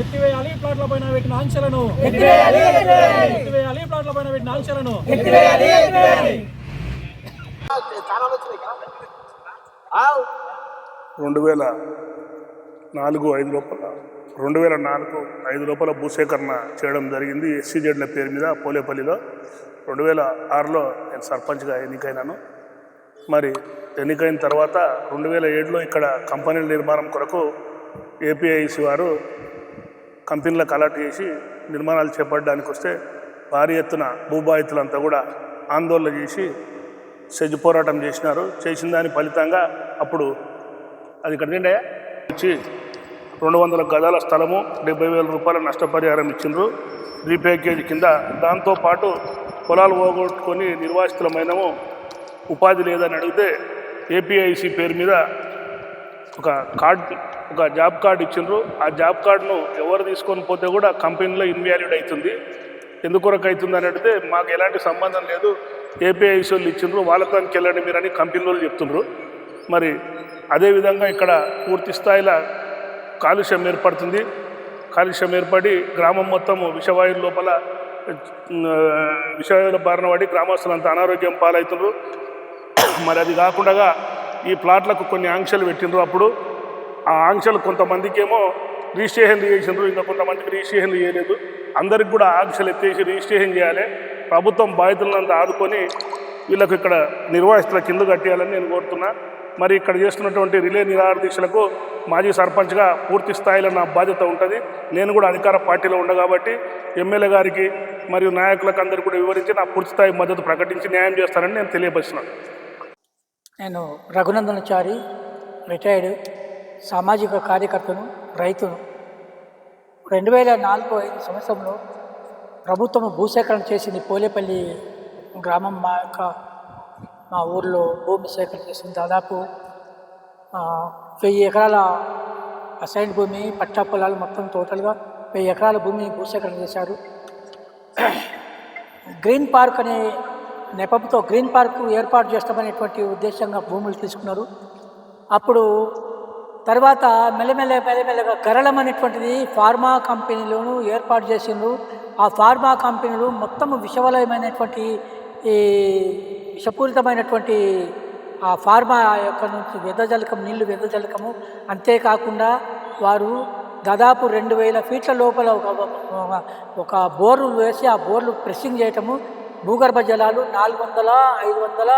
ఎత్తివేయాలి. ప్లాట్ల పైన పెట్టిన ఆంక్షలను. ఎత్తివేయాలి. ప్లాట్ల పైన పెట్టిన ఆంక్షలను. రెండు వేల నాలుగు ఐదు లోపల రెండు వేల నాలుగు ఐదు లోపల భూసేకరణ చేయడం జరిగింది. ఎస్సీ జెడ్ల పేరు మీద పోలేపల్లిలో. రెండు వేల ఆరులో నేను సర్పంచ్గా ఎన్నికైనాను. మరి ఎన్నికైన తర్వాత రెండు వేల ఏడులో ఇక్కడ కంపెనీల నిర్మాణం కొరకు ఏపీఐసి వారు కంపెనీలకు అలాట్ చేసి నిర్మాణాలు చేపట్టడానికి వస్తే భారీ ఎత్తున భూబాధితులంతా కూడా ఆందోళన చేసి సెజ్ పోరాటం చేసినారు. చేసిన దాని ఫలితంగా అప్పుడు అది ఇక్కడ తిండే ఇచ్చి రెండు వందల గదాల స్థలము డెబ్బై వేల రూపాయల నష్టపరిహారం ఇచ్చిండ్రు. రీప్యాకేజ్ కింద దాంతోపాటు పొలాలు పోగొట్టుకొని నిర్వాసితులమైనము ఉపాధి లేదని అడిగితే ఏపీఐసి పేరు మీద ఒక కార్డ్ ఒక జాబ్ కార్డు ఇచ్చిండ్రు. ఆ జాబ్ కార్డును ఎవరు తీసుకొని పోతే కూడా కంపెనీలో ఇన్వాల్యూడ్ అవుతుంది ఎందుకొరకు అవుతుంది అని అడిగితే మాకు ఎలాంటి సంబంధం లేదు. ఏపీఐసి వాళ్ళు ఇచ్చిండ్రు. వాళ్ళకి వెళ్ళండి మీరు అని కంపెనీలో చెప్తుండ్రు. మరి అదేవిధంగా ఇక్కడ పూర్తి స్థాయిలో కాలుష్యం ఏర్పడుతుంది. కాలుష్యం ఏర్పడి గ్రామం మొత్తం విషవాయువు లోపల విషవాయువుల బారిన పడి గ్రామస్తులంతా అనారోగ్యం పాలవుతున్నారు మరి అది కాకుండా ఈ ప్లాట్లకు కొన్ని ఆంక్షలు పెట్టిండ్రు అప్పుడు. ఆ ఆంక్షలు కొంతమందికి ఏమో చేసిండ్రు ఇంకా కొంతమందికి రిజిస్ట్రేషన్ చేయలేదు. అందరికి కూడా ఆంక్షలు ఎత్తేసి రిజిస్ట్రేషన్ చేయాలి. ప్రభుత్వం బాధితులంతా ఆదుకొని వీళ్ళకి ఇక్కడ నిర్వాహితుల కింద కట్టేయాలని నేను కోరుతున్నా. మరి ఇక్కడ చేస్తున్నటువంటి రిలే నిరాహార దీక్షలకు మాజీ సర్పంచ్గా పూర్తి స్థాయిలో నా బాధ్యత ఉంటుంది. నేను కూడా అధికార పార్టీలో ఉండ కాబట్టి ఎమ్మెల్యే గారికి మరియు నాయకులకు అందరికీ కూడా వివరించి నా పూర్తి స్థాయి మద్దతు ప్రకటించి న్యాయం చేస్తానని నేను తెలియపరిచినాను. నేను రఘునందనచారి రిటైర్డ్ సామాజిక కార్యకర్తను రైతును. రెండు వేల నాలుగు ఐదు సంవత్సరంలో ప్రభుత్వం భూసేకరణ చేసింది పోలేపల్లి గ్రామం మా యొక్క మా ఊర్లో భూమి సేకరణ చేసింది. దాదాపు వెయ్యి ఎకరాల అసైన్ భూమి పట్టా పొలాలు మొత్తం టోటల్గా వెయ్యి ఎకరాల భూమిని భూసేకరణ చేశారు. గ్రీన్ పార్క్ అనే నెపంతో గ్రీన్ పార్క్ ఏర్పాటు చేస్తామనేటువంటి ఉద్దేశంగా భూములు తీసుకున్నారు. అప్పుడు తర్వాత మెల్లమెల్ల మెల్లమెల్లగా గరళం అనేటువంటిది ఫార్మా కంపెనీలోను ఏర్పాటు చేసిండ్రు. ఆ ఫార్మా కంపెనీలు మొత్తం విషవలయమైనటువంటి ఈ విషపూరితమైనటువంటి ఆ ఫార్మా యొక్క నుంచి వెదజలకం నీళ్ళు వెదజలకము అంతేకాకుండా వారు దాదాపు రెండు వేల ఫీట్ల లోపల ఒక ఒక- ఒక బోర్లు వేసి ఆ బోర్లు ప్రెస్సింగ్ చేయటము భూగర్భ జలాలు నాలుగు వందల ఐదు వందల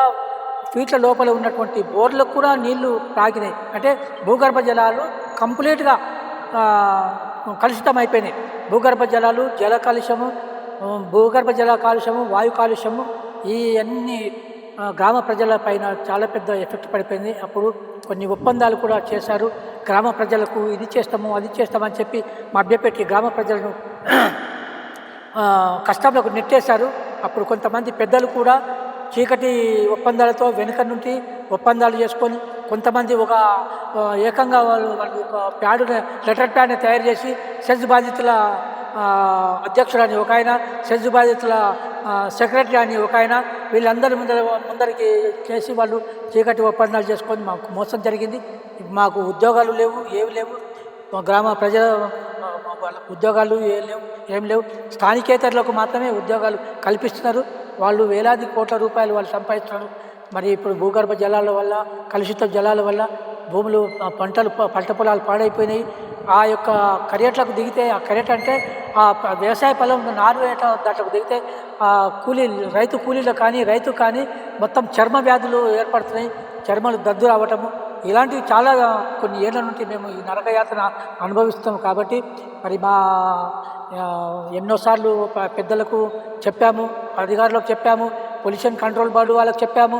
ఫీట్ల లోపల ఉన్నటువంటి బోర్లకు కూడా నీళ్ళు తాగినాయి. అంటే భూగర్భ జలాలు కంప్లీట్గా కలుషితం అయిపోయినాయి భూగర్భ జలాలు జల కాలుష్యము భూగర్భ జల కాలుష్యము వాయు కాలుష్యము ఈ అన్ని గ్రామ ప్రజల పైన చాలా పెద్ద ఎఫెక్ట్ పడిపోయింది. అప్పుడు కొన్ని ఒప్పందాలు కూడా చేశారు. గ్రామ ప్రజలకు ఇది చేస్తాము అది చేస్తామని చెప్పి మభ్యపెట్టి గ్రామ ప్రజలను ఆ, కష్టంలోకి నెట్టేశారు. అప్పుడు కొంతమంది పెద్దలు కూడా చీకటి ఒప్పందాలతో వెనుక నుండి ఒప్పందాలు చేసుకొని కొంతమంది ఒక ఏకంగా వాళ్ళు వాళ్ళు ఒక ప్యాడ్ లెటర్ ప్యాడ్ని తయారు చేసి సెజ్ బాధితుల అధ్యక్షుడు అని ఒక ఆయన సెజ్ బాధితుల సెక్రటరీ అని ఒక ఆయన వీళ్ళందరి ముందర ముందరికి చేసి వాళ్ళు చీకటి ఒప్పందాలు చేసుకొని మాకు మోసం జరిగింది. మాకు ఉద్యోగాలు లేవు ఏవి లేవు. మా గ్రామ ప్రజల వాళ్ళకు ఉద్యోగాలు ఏం లేవు ఏం లేవు. స్థానికేతరులకు మాత్రమే ఉద్యోగాలు కల్పిస్తున్నారు. వాళ్ళు వేలాది కోట్ల రూపాయలు వాళ్ళు సంపాదిస్తున్నారు. మరి ఇప్పుడు భూగర్భ జలాల వల్ల కలుషిత జలాల వల్ల భూములు పంటలు పంట పొలాలు పాడైపోయినాయి. ఆ యొక్క కరియట్లకు దిగితే ఆ కరియట్ అంటే ఆ వ్యవసాయ పొలం నారు వేట దాంట్లోకి దిగితే ఆ కూలీ రైతు కూలీలు కానీ రైతు కానీ మొత్తం చర్మ వ్యాధులు ఏర్పడుతున్నాయి. చర్మలు దద్దు రావటము ఇలాంటివి చాలా కొన్ని ఏళ్ళ నుండి మేము ఈ నరకయాత్ర అనుభవిస్తాం కాబట్టి మరి మా ఎన్నోసార్లు పెద్దలకు చెప్పాము అధికారులకు చెప్పాము పొల్యూషన్ కంట్రోల్ బోర్డు వాళ్ళకి చెప్పాము.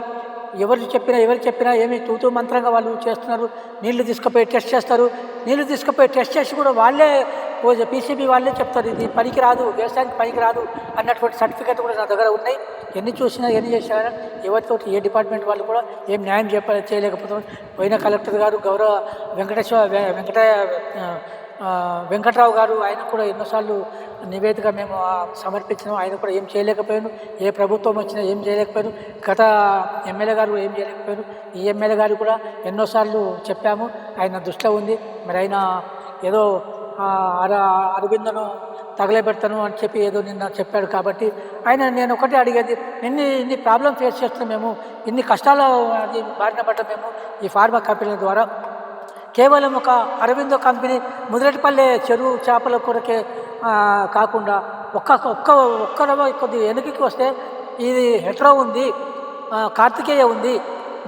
ఎవరు చెప్పినా ఎవరు చెప్పినా ఏమి తూతూ మంత్రంగా వాళ్ళు చేస్తున్నారు. నీళ్ళు తీసుకుపోయి టెస్ట్ చేస్తారు. నీళ్ళు తీసుకుపోయి టెస్ట్ చేసి కూడా వాళ్ళే పీసీబీ వాళ్ళే చెప్తారు ఇది పనికి రాదు వ్యవసాయానికి పనికి రాదు అన్నటువంటి సర్టిఫికెట్ కూడా నా దగ్గర ఉన్నాయి. ఎన్ని చూసినా ఎన్ని చేసినా ఎవరితో ఏ డిపార్ట్మెంట్ వాళ్ళు కూడా ఏం న్యాయం చెప్ప చేయలేకపోతున్నారు. పోయిన కలెక్టర్ గారు గౌరవ వెంకటేశ్వర వెంకట వెంకట్రావు గారు ఆయన కూడా ఎన్నోసార్లు నివేదిక మేము సమర్పించినాం. ఆయన కూడా ఏం చేయలేకపోయాను ఏ ప్రభుత్వం వచ్చినా ఏం చేయలేకపోయాను గత ఎమ్మెల్యే గారు ఏం చేయలేకపోయారు. ఈ ఎమ్మెల్యే గారు కూడా ఎన్నోసార్లు చెప్పాము. ఆయన దృష్టిలో ఉంది. మరి ఆయన ఏదో అర అరవిందను తగలబెడతాను అని చెప్పి ఏదో నిన్న చెప్పాడు కాబట్టి ఆయన నేను ఒకటే అడిగేది ఇన్ని ఇన్ని ప్రాబ్లం ఫేస్ చేస్తున్నాం మేము. ఇన్ని కష్టాలు అది బారిన పడ్డ మేము ఈ ఫార్మా కంపెనీల ద్వారా. కేవలం ఒక అరవిందో కంపెనీ ముదిరెటిపల్లె చెరువు చేపల కొరకే కాకుండా ఒక్క ఒక్క ఒక్కరవ కొద్ది వెనుకకి వస్తే ఇది హెట్రో ఉంది కార్తికేయ ఉంది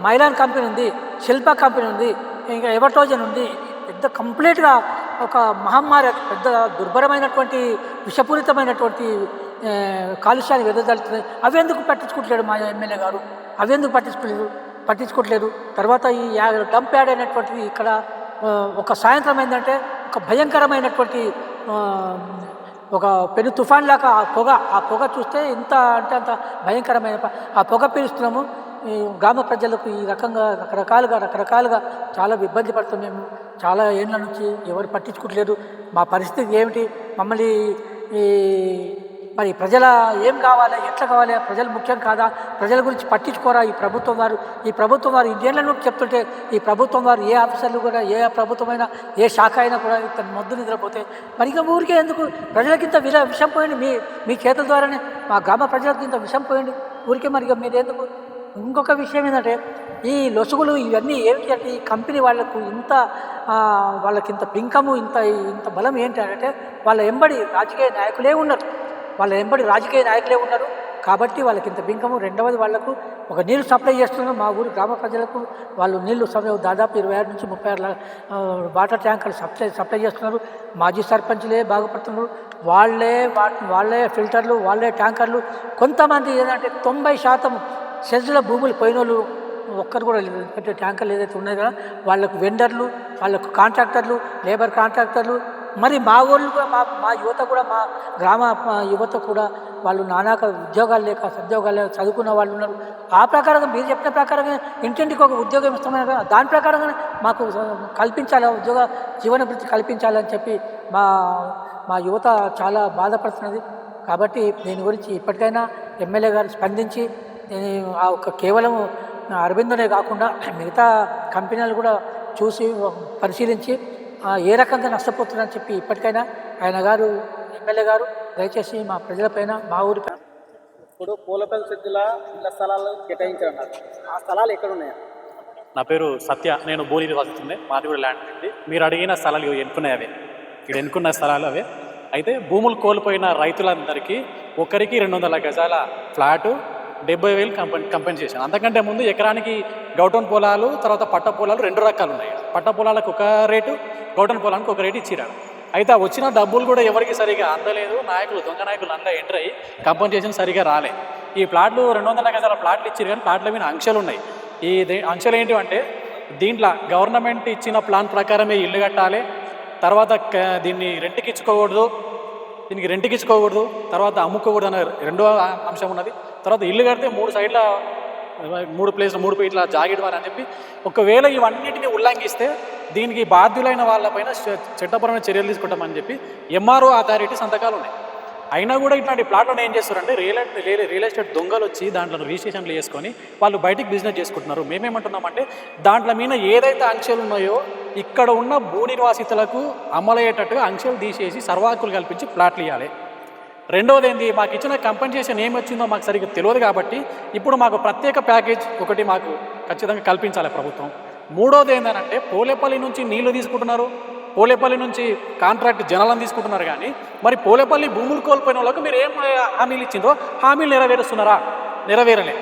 మైలాన్ కంపెనీ ఉంది శిల్ప కంపెనీ ఉంది ఇంకా ఎవటోజన్ ఉంది. పెద్ద కంప్లీట్గా ఒక మహమ్మారి పెద్ద దుర్భరమైనటువంటి విషపూరితమైనటువంటి కాలుష్యాన్ని వెదజల్లుతున్నాయి అవి ఎందుకు పట్టించుకుంటలేడు మా ఎమ్మెల్యే గారు? అవి ఎందుకు పట్టించుకోలేదు? పట్టించుకోవట్లేదు తర్వాత ఈ డంప్ యాడ్ అనేటువంటిది ఇక్కడ ఒక సాయంత్రం ఏంటంటే ఒక భయంకరమైనటువంటి ఒక పెను తుఫాన్ లాగా ఆ పొగ ఆ పొగ చూస్తే ఇంత అంటే అంత భయంకరమైన ఆ పొగ పీలుస్తున్నాము. ఈ గ్రామ ప్రజలకు ఈ రకంగా రకరకాలుగా రకరకాలుగా చాలా ఇబ్బంది పడుతున్నాము మేము. చాలా ఏళ్ళ నుంచి ఎవరు పట్టించుకోవట్లేదు. మా పరిస్థితి ఏమిటి? మమ్మల్ని ఈ మరి ప్రజల ఏం కావాలి ఎట్లా కావాలి ప్రజలు ముఖ్యం కాదా ప్రజల గురించి పట్టించుకోరా ఈ ప్రభుత్వం వారు? ఈ ప్రభుత్వం వారు ఇన్నేళ్ళ నుండి చెప్తుంటే ఈ ప్రభుత్వం వారు ఏ ఆఫీసర్లు కూడా ఏ ప్రభుత్వమైనా ఏ శాఖ అయినా కూడా తన మొద్దు నిద్రపోతే మరి ఇక ఊరికే ఎందుకు? ప్రజలకి ఇంత విల విషం పోయండి. మీ మీ చేతుల ద్వారానే మా గ్రామ ప్రజలకు ఇంత విషం పోయండి. ఊరికే మరి ఇక మీరు ఎందుకు? ఇంకొక విషయం ఏంటంటే ఈ లొసుగులు ఇవన్నీ ఏమిటి అంటే ఈ కంపెనీ వాళ్ళకు ఇంత వాళ్ళకి ఇంత పింకము ఇంత ఇంత బలం ఏంటి అంటే వాళ్ళ ఎంబడి రాజకీయ నాయకులే ఉన్నారు. వాళ్ళ వెంబడి రాజకీయ నాయకులే ఉన్నారు. కాబట్టి వాళ్ళకి ఇంత బింకము రెండవది వాళ్ళకు ఒక నీళ్ళు సప్లై చేస్తున్నారు. మా ఊరు గ్రామ ప్రజలకు వాళ్ళు నీళ్ళు సప్లై దాదాపు ఇరవై ఆరు నుంచి ముప్పై ఆరు వాటర్ ట్యాంకర్లు సప్లై సప్లై చేస్తున్నారు. మాజీ సర్పంచ్లే బాగుపడుతున్నారు. వాళ్ళే వా వాళ్ళే ఫిల్టర్లు వాళ్ళే ట్యాంకర్లు. కొంతమంది ఏంటంటే తొంభై శాతం సెజ్ల భూములు పోయిన ఒక్కరు కూడా లేదు ఎందుకంటే ట్యాంకర్లు ఏదైతే ఉన్నాయో కదా వాళ్ళకు వెండర్లు వాళ్ళకు కాంట్రాక్టర్లు లేబర్ కాంట్రాక్టర్లు మరి మా ఊళ్ళు కూడా మా మా యువత కూడా మా గ్రామ యువత కూడా వాళ్ళు నానాక ఉద్యోగాలు లేక సద్యోగాలు లేక చదువుకున్న వాళ్ళు ఉన్నారు. ఆ ప్రకారంగా మీరు చెప్పిన ప్రకారంగా ఇంటింటికి ఒక ఉద్యోగం ఇస్తామని దాని ప్రకారంగా మాకు కల్పించాలి ఉద్యోగ జీవన వృత్తి కల్పించాలని చెప్పి మా మా యువత చాలా బాధపడుతున్నది. కాబట్టి దీని గురించి ఇప్పటికైనా ఎమ్మెల్యే గారు స్పందించి ఆ ఒక కేవలం అరవిందనే కాకుండా మిగతా కంపెనీలు కూడా చూసి పరిశీలించి ఏ రకంగా నష్టపోతున్నారని చెప్పి ఇప్పటికైనా ఆయన గారు ఎమ్మెల్యే గారు దయచేసి మా ప్రజలపైన మా ఊరిపైన ఇప్పుడు పూలపల్లి సిద్ధిల ఇళ్ళ స్థలాలు కేటాయించారన్నారు. ఆ స్థలాలు ఎక్కడ ఉన్నాయి నా పేరు సత్య నేను బోని వస్తుంది మాది కూడా ల్యాండ్ ఉంది మీరు అడిగిన స్థలాలు ఇవి ఎన్నుకున్నాయి అవే. ఇక్కడ ఎన్నుకున్న స్థలాలు అవే. అయితే భూములు కోల్పోయిన రైతులందరికీ ఒకరికి రెండు వందల గజాల ఫ్లాటు డెబ్బై వేలు కంపెన్ కంపెన్సేషన్. అంతకంటే ముందు ఎకరానికి గౌటన్ పొలాలు తర్వాత పట్ట పొలాలు రెండు రకాలు ఉన్నాయి పట్ట పొలాలకు ఒక రేటు కోటన్ పొలానికి ఒక రేటు ఇచ్చిరాడు అయితే వచ్చిన డబ్బులు కూడా ఎవరికి సరిగా అందలేదు. నాయకులు దొంగ నాయకులు అంతా ఎంటర్ అయ్యి కంపెన్సేషన్ సరిగా రాలే. ఈ ప్లాట్లు రెండు వందల గజాల ప్లాట్లు ఇచ్చారు కానీ ప్లాట్ల మీద అంశాలు ఉన్నాయి. ఈ దే- ఏంటి అంటే దీంట్లో గవర్నమెంట్ ఇచ్చిన ప్లాన్ ప్రకారమే ఇల్లు కట్టాలి. తర్వాత దీన్ని రెంట్కి ఇచ్చుకోకూడదు. దీనికి రెంట్కి ఇచ్చుకోకూడదు. తర్వాత అమ్ముకోకూడదు అనే రెండో అంశం ఉన్నది. తర్వాత ఇల్లు కడితే మూడు సైడ్ల మూడు ప్లేస్ మూడు ఫీట్ల జాగిడ్ అని చెప్పి ఒకవేళ ఇవన్నిటిని ఉల్లంఘిస్తే దీనికి బాధ్యులైన వాళ్ళపైన చట్టపరమైన చర్యలు తీసుకుంటామని చెప్పి ఎంఆర్ఓ అథారిటీ సంతకాలు ఉన్నాయి. అయినా కూడా ఇట్లాంటి ప్లాట్లను ఏం చేస్తారంటే రియల్ రియల్ రియల్ ఎస్టేట్ దొంగలు వచ్చి దాంట్లో రిజిస్ట్రేషన్లు చేసుకొని వాళ్ళు బయటికి బిజినెస్ చేసుకుంటున్నారు. మేమేమంటున్నామంటే దాంట్లో మీద ఏదైతే ఆంక్షలు ఉన్నాయో ఇక్కడ ఉన్న భూ నిర్వాసితులకు అమలయ్యేటట్టుగా ఆంక్షలు తీసేసి సర్వాకులు కల్పించి ప్లాట్లు ఇవ్వాలి రెండవది ఏంది మాకు ఇచ్చిన కంపెన్సేషన్ ఏమి వచ్చిందో మాకు సరిగ్గా తెలియదు కాబట్టి ఇప్పుడు మాకు ప్రత్యేక ప్యాకేజ్ ఒకటి మాకు ఖచ్చితంగా కల్పించాలి ప్రభుత్వం. మూడోది ఏంటంటే పోలేపల్లి నుంచి నీళ్ళు తీసుకుంటున్నారు. పోలేపల్లి నుంచి కాంట్రాక్ట్ జనాలను తీసుకుంటున్నారు కానీ మరి పోలేపల్లి భూములు కోల్పోయిన వాళ్ళకు మీరు ఏం హామీలు ఇచ్చిందో హామీలు నెరవేరుస్తున్నారా? నెరవేరలే.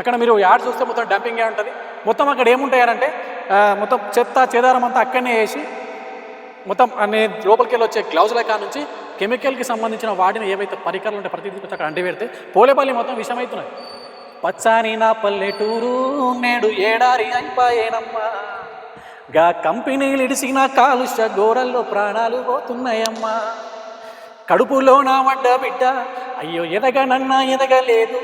అక్కడ మీరు యాడ్ చూస్తే మొత్తం డంపింగ్ ఉంటుంది. మొత్తం అక్కడ ఏముంటాయనంటే మొత్తం చెత్త చెదారం అంతా అక్కడనే వేసి మొత్తం అనే లోపలికి వెళ్ళి వచ్చే గ్లౌజుల కా నుంచి కెమికల్కి సంబంధించిన వాడిన ఏవైతే పరికరాలు ఉంటే ప్రతి అక్కడ అంటి పెడితే పోలేపల్లి మొత్తం విషమవుతున్నాయి పచ్చాని నా పల్లెటూరు నేడు ఏడారి అయిపోయేనమ్మా. గా కంపెనీలు ఇడిసిన కాలుష్య గోరల్లో ప్రాణాలు పోతున్నాయమ్మా. కడుపులో నా వడ్డ బిడ్డ అయ్యో ఎదగనన్నా ఎదగలేదు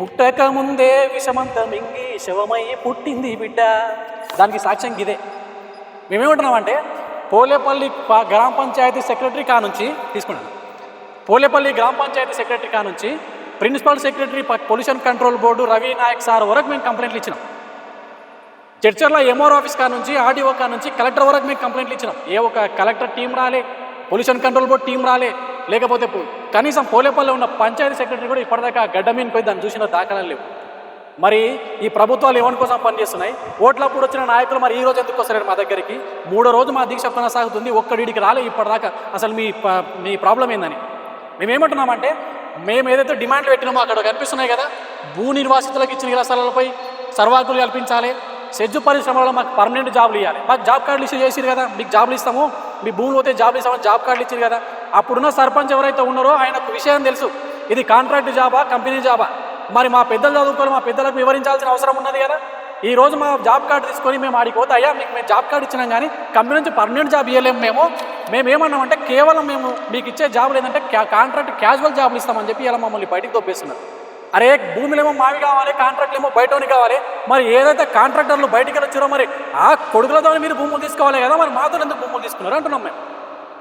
పుట్టక ముందే విషమంత మింగి శవమై పుట్టింది బిడ్డ. దానికి సాక్ష్యం ఇదే. మేమేమంటున్నామంటే పోలేపల్లి గ్రామ పంచాయతీ సెక్రటరీ కానుంచి తీసుకున్నాను పోలేపల్లి గ్రామ panchayat secretary కానుంచి principal secretary pollution control board Ravi Naik sir వరకు మేము కంప్లైంట్లు ఇచ్చినాం. చర్చర్ల ఎంఆర్ ఆఫీస్ కా నుంచి ఆర్డీఓ కా నుంచి కలెక్టర్ వరకు మేము కంప్లైంట్లు ఇచ్చినాం. ఏ ఒక కలెక్టర్ టీం రాలే పొల్యూషన్ కంట్రోల్ బోర్డు టీం రాలే లేకపోతే కనీసం పోలేపల్లిలో ఉన్న పంచాయతీ సెక్రటరీ కూడా ఇప్పటిదాకా గడ్డ మీద పోయి దాన్ని చూసిన దాఖలాలు లేవు. మరి ఈ ప్రభుత్వాలు ఎవరి కోసం పనిచేస్తున్నాయి ఓట్లప్పుడు వచ్చిన నాయకులు మరి ఈ రోజు ఎందుకు వస్తారు మా దగ్గరికి? మూడో రోజు మా దీక్ష కొనసాగుతుంది ఒక్కడికి రాలే ఇప్పటిదాకా అసలు మీ మీ ప్రాబ్లం ఏందని? మేమేమంటున్నామంటే మేము ఏదైతే డిమాండ్లు పెట్టినామో అక్కడ కనిపిస్తున్నాయి కదా భూ నిర్వాసితులకు ఇచ్చిన ఇళ్ళ స్థలాలపై సర్వాకులు కల్పించాలి. సెజ్జు పరిశ్రమలో మాకు పర్మనెంట్ జాబ్లు ఇవ్వాలి మాకు జాబ్ కార్డులు ఇష్యూ చేసిరు కదా మీకు జాబ్లు ఇస్తాము మీ భూములు పోతే జాబ్లు ఇస్తామని జాబ్ కార్డులు ఇచ్చారు కదా అప్పుడున్న సర్పంచ్ ఎవరైతే ఉన్నారో ఆయనకు విషయం తెలుసు. ఇది కాంట్రాక్ట్ జాబా కంపెనీ జాబా మరి మా పెద్దలు చదువుకొని మా పెద్దలకు వివరించాల్సిన అవసరం ఉన్నది కదా? ఈ రోజు మా జాబ్ కార్డు తీసుకొని మేము ఆడికి పోతే అయ్యా మీకు మేము జాబ్ కార్డు ఇచ్చినాం కానీ కంపెనీ నుంచి పర్మనెంట్ జాబ్ ఇవ్వలేము మేము. మేము ఏమన్నామంటే కేవలం మేము మీకు ఇచ్చే జాబులు ఏంటంటే కాంట్రాక్ట్ క్యాజువల్ జాబులు ఇస్తామని చెప్పి ఇలా మమ్మల్ని బయటికి తోపేస్తున్నారు. అరే భూములేమో మావి కావాలి కాంట్రాక్ట్లు ఏమో బయటని కావాలి. మరి ఏదైతే కాంట్రాక్టర్లు బయటికి వచ్చారో మరి ఆ కొడుకులతో మీరు భూములు తీసుకోవాలి కదా మరి మాతో ఎందుకు భూములు తీసుకున్నారు అంటున్నాం మేము.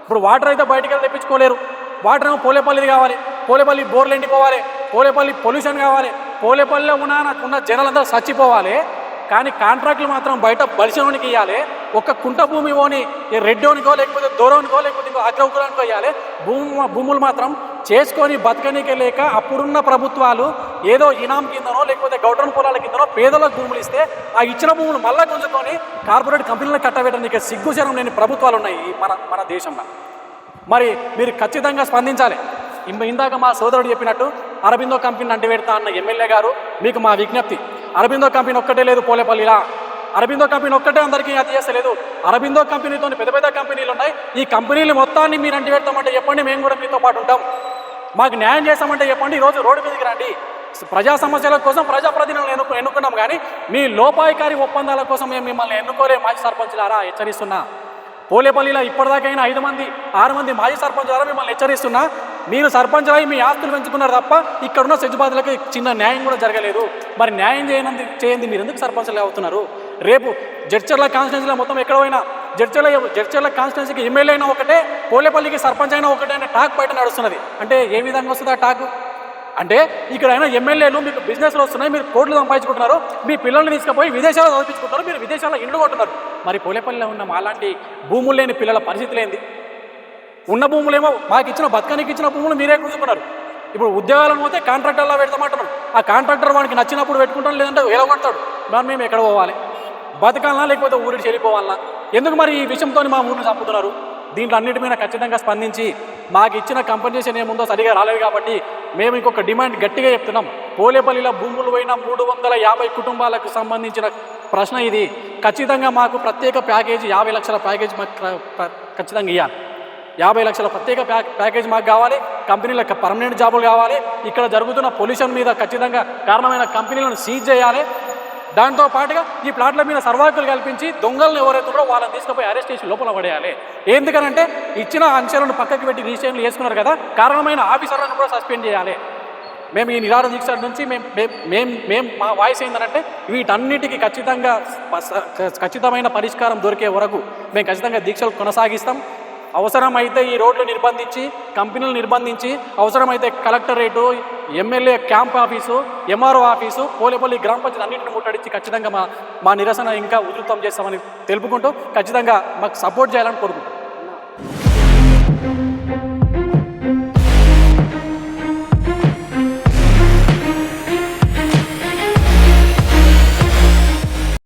ఇప్పుడు వాటర్ అయితే బయటికి వెళ్ళి తెప్పించుకోలేరు. వాటర్ ఏమో పోలేపల్లిది కావాలి పోలేపల్లి బోర్లు ఎండిపోవాలి పోలేపల్లి పొల్యూషన్ కావాలి పోలేపల్లిలో ఉన్న ఉన్న జనాలందరూ చచ్చిపోవాలి. కానీ కాంట్రాక్టులు మాత్రం బయట బలిసినోనికి ఇవ్వాలి ఒక కుంట భూమి ఓని రెడ్డోనికో లేకపోతే దూరోనికో లేకపోతే ఇంకో అగ్రకులానికో ఇవ్వాలి భూము భూములు మాత్రం చేసుకొని బతకనికే లేక అప్పుడున్న ప్రభుత్వాలు ఏదో ఇనాం కిందనో లేకపోతే గౌటన్ పొలాల కిందనో పేదలకు భూములు ఇస్తే ఆ ఇచ్చిన భూములు మళ్ళా గుంజుకొని కార్పొరేట్ కంపెనీలను కట్టబెట్టడానికి సిగ్గుచరం లేని ప్రభుత్వాలు ఉన్నాయి మన మన దేశంలో. మరి మీరు ఖచ్చితంగా స్పందించాలి. ఇందాక మా సోదరుడు చెప్పినట్టు అరబిందో కంపెనీ అంటి పెడతా అన్న ఎమ్మెల్యే గారు మీకు మా విజ్ఞప్తి. అరబిందో కంపెనీ ఒక్కటే లేదు పోలేపల్లిలా. అరబిందో కంపెనీ ఒక్కటే అందరికీ అది చేస్తలేదు. అరబిందో కంపెనీతో పెద్ద పెద్ద కంపెనీలు ఉన్నాయి. ఈ కంపెనీలు మొత్తాన్ని మీరు అంటి పెడతామంటే చెప్పండి మేము కూడా మీతో పాటు ఉంటాం. మాకు న్యాయం చేస్తామంటే చెప్పండి ఈరోజు రోడ్డు మీదకి రండి. ప్రజా సమస్యల కోసం ప్రజాప్రతినిధులను ఎన్నుకు ఎన్నుకున్నాం కానీ మీ లోపాయకారి ఒప్పందాల కోసం మేము మిమ్మల్ని ఎన్నుకోలే మాజీ సర్పంచులారా హెచ్చరిస్తున్నా. పోలేపల్లిలో ఇప్పటిదాకైనా ఐదు మంది ఆరు మంది మాజీ సర్పంచ్ ద్వారా మిమ్మల్ని హెచ్చరిస్తున్నా. మీరు సర్పంచ్ అయి మీ ఆస్తులు పెంచుకున్నారు తప్ప ఇక్కడున్న సెజ్జుబాదులకి చిన్న న్యాయం కూడా జరగలేదు. మరి న్యాయం చేయనంది చేయండి మీరు ఎందుకు సర్పంచ్లు అవుతున్నారు? రేపు జడ్చర్ల కాన్స్టిట్యున్సీలో మొత్తం ఎక్కడ పోయినా జడ్చర్ల జడ్చర్ల కాన్స్టిట్యున్సీకి ఎమ్మెల్యే అయినా ఒకటే పోలేపల్లికి సర్పంచ్ అయినా ఒకటే అనే టాక్ బయట నడుస్తున్నది. అంటే ఏ విధంగా వస్తుంది ఆ టాక్? అంటే ఇక్కడ అయినా ఎమ్మెల్యేలు మీకు బిజినెస్లు వస్తున్నాయి మీరు కోట్లు సంపాదించుకుంటున్నారు మీ పిల్లల్ని తీసుకుపోయి విదేశాల్లో చదివించుకుంటున్నారు మీరు విదేశాల్లో ఇండ్లు కొంటున్నారు మరి పోలేపల్లిలో ఉన్న మాలాంటి భూములు లేని పిల్లల పరిస్థితి లేని ఉన్న భూములేమో మాకు ఇచ్చిన బతకానికి ఇచ్చిన భూములు మీరే కూర్చుకున్నారు ఇప్పుడు ఉద్యోగాలను పోతే కాంట్రాక్టర్లా పెడతామంటున్నాడు ఆ కాంట్రాక్టర్ వానికి నచ్చినప్పుడు పెట్టుకుంటాం లేదంటే ఎలా కొడతాడు. మరి మేము ఎక్కడ పోవాలి? బతకాలనా లేకపోతే ఊరికి చెల్లిపోవాలనా ఎందుకు మరి ఈ విషయంతో మా ఊరిని చంపుతున్నారు? దీంట్లో అన్నిటి మీద ఖచ్చితంగా స్పందించి మాకు ఇచ్చిన కంపెన్సేషన్ ఏముందో సరిగా రాలేదు కాబట్టి మేము ఇంకొక డిమాండ్ గట్టిగా చెప్తున్నాం. పోలేపల్లిలో భూములు పోయిన మూడు వందల యాభై కుటుంబాలకు సంబంధించిన ప్రశ్న ఇది. ఖచ్చితంగా మాకు ప్రత్యేక ప్యాకేజీ యాభై లక్షల ప్యాకేజీ మాకు ఖచ్చితంగా ఇవ్వాలి యాభై లక్షల ప్రత్యేక ప్యా ప్యాకేజ్ మాకు కావాలి కంపెనీలకు పర్మనెంట్ జాబులు కావాలి. ఇక్కడ జరుగుతున్న పొల్యూషన్ మీద ఖచ్చితంగా కారణమైన కంపెనీలను సీజ్ చేయాలి. దాంతో పాటుగా ఈ ప్లాట్ల మీద సర్వాకులు కల్పించి దొంగలను ఎవరైతే ఉన్నారో వాళ్ళని తీసుకుపోయి అరెస్ట్ చేసి లోపల పడేయాలి. ఎందుకనంటే ఇచ్చిన అంశాలను పక్కకి పెట్టి రిజిస్ట్రేషన్లు చేసుకున్నారు కదా కారణమైన ఆఫీసర్లను కూడా సస్పెండ్ చేయాలి. మేము ఈ నిరాహార దీక్ష నుంచి మేము మేము మేము మా వాయిస్ ఏంటంటే వీటన్నిటికీ ఖచ్చితంగా ఖచ్చితమైన పరిష్కారం దొరికే వరకు మేము ఖచ్చితంగా దీక్షలు కొనసాగిస్తాం. అవసరమైతే ఈ రోడ్లు నిర్బంధించి కంపెనీలు నిర్బంధించి అవసరమైతే collectorate MLA camp office MRO office Polepalli గ్రామ పంచాయతీ అన్నింటిని ముట్టడించి ఖచ్చితంగా మా మా నిరసన ఇంకా ఉధృతం చేస్తామని తెలుపుకుంటూ ఖచ్చితంగా మాకు సపోర్ట్ చేయాలని కోరుకుంటున్నాం.